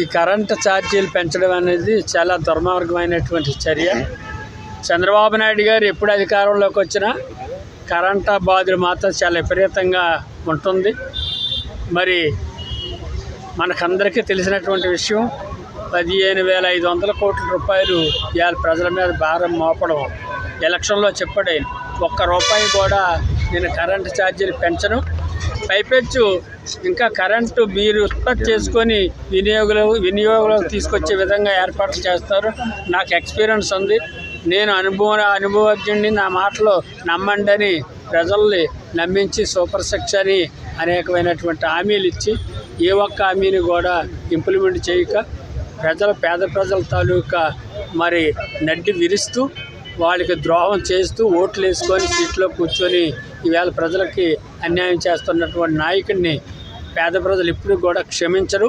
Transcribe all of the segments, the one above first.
ఈ కరెంటు ఛార్జీలు పెంచడం అనేది చాలా దుర్మార్గమైనటువంటి చర్య. చంద్రబాబు నాయుడు గారు ఎప్పుడు అధికారంలోకి వచ్చినా కరెంటు బాధలు మాత్రం చాలా విపరీతంగా ఉంటుంది. మరి మనకందరికీ తెలిసినటువంటి విషయం పదిహేను వేల ఐదు వందల కోట్ల రూపాయలు ఇవాళ ప్రజల మీద భారం మోపడం. ఎలక్షన్లో చెప్పాడు ఒక్క రూపాయి కూడా నేను కరెంటు ఛార్జీలు పెంచను. పైపెచ్చు ఇంకా కరెంటు మీరు ఉత్పత్తి చేసుకొని వినియోగులు వినియోగంలోకి తీసుకొచ్చే విధంగా ఏర్పాట్లు చేస్తారు. నాకు ఎక్స్పీరియన్స్ ఉంది. నేను అనుభవ అనుభవజ్ఞుడిని నా మాటలు నమ్మండి అని ప్రజల్ని నమ్మించి సూపర్ సిక్స్ అని అనేకమైనటువంటి హామీలు ఇచ్చి ఏ ఒక్క హామీని కూడా ఇంప్లిమెంట్ చేయక ప్రజల పేద ప్రజల తాలూకా మరి నడ్డి విరుస్తూ వాళ్ళకి ద్రోహం చేస్తూ ఓట్లు వేసుకొని సీట్లో కూర్చొని ఈవేళ ప్రజలకి అన్యాయం చేస్తున్నటువంటి నాయకుడిని పేద ప్రజలు ఇప్పుడు కూడా క్షమించరు.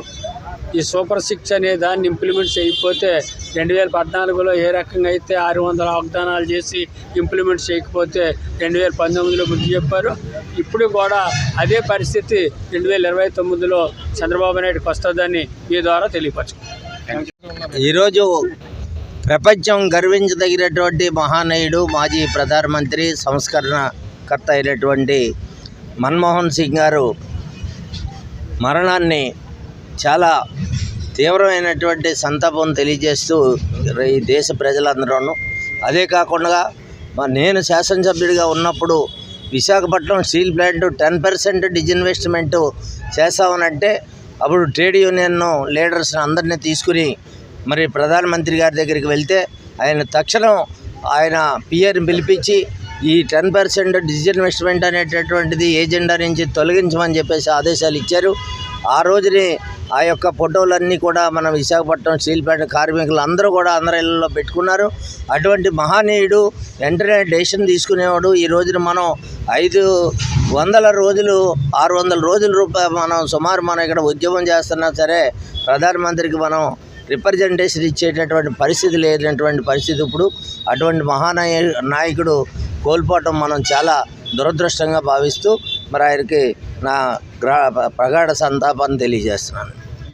ఈ సూపర్ సిక్స్ అనే దాన్ని ఇంప్లిమెంట్ చేయకపోతే రెండు వేల పద్నాలుగులో ఏ రకంగా అయితే ఆరు వందల వాగ్దానాలు చేసి ఇంప్లిమెంట్ చేయకపోతే రెండు వేల పంతొమ్మిదిలో బుద్ధి చెప్పారు. ఇప్పుడు కూడా అదే పరిస్థితి రెండు వేల ఇరవై తొమ్మిదిలో చంద్రబాబు నాయుడుకి వస్తుందని మీ ద్వారా తెలియపరచు. ఈరోజు ప్రపంచం గర్వించదగినటువంటి మహానయుడు మాజీ ప్రధానమంత్రి సంస్కరణకర్త అయినటువంటి మన్మోహన్ సింగ్ గారు మరణాన్ని చాలా తీవ్రమైనటువంటి సంతాపం తెలియజేస్తూ ఈ దేశ ప్రజలందరూను. అదే కాకుండా నేను శాసనసభ్యుడిగా ఉన్నప్పుడు Visakhapatnam steel plant ten percent disinvestment చేస్తామనంటే అప్పుడు ట్రేడ్ యూనియన్ లీడర్స్ని అందరినీ తీసుకుని మరి ప్రధానమంత్రి గారి దగ్గరికి వెళ్తే ఆయన తక్షణం ఆయన పిఆర్ని పిలిపించి ఈ టెన్ పర్సెంట్ డిజిన్వెస్ట్మెంట్ అనేటటువంటిది ఏజెండా నుంచి తొలగించమని చెప్పేసి ఆదేశాలు ఇచ్చారు. ఆ రోజునే ఆ యొక్క ఫోటోలన్నీ కూడా మన విశాఖపట్నం స్టీల్ ప్లాంట్ కార్మికులు అందరూ కూడా అందరి ఇళ్ళలో పెట్టుకున్నారు. అటువంటి మహానీయుడు వెంటనే డెసిషన్ తీసుకునేవాడు. ఈ రోజున మనం ఐదు వందల రోజులు ఆరు వందల రోజుల రూపాయ మనం సుమారు మనం ఇక్కడ ఉద్యమం చేస్తున్నా సరే ప్రధానమంత్రికి మనం రిప్రజెంటేషన్ ఇచ్చేటటువంటి పరిస్థితి లేనటువంటి పరిస్థితి ఇప్పుడు. అటువంటి మహానాయ నాయకుడు కోల్పోవటం మనం చాలా దురదృష్టంగా భావిస్తూ మరి ఆయనకి నా గ్రా ప్రగాఢ సంతాపాన్ని తెలియజేస్తున్నాను.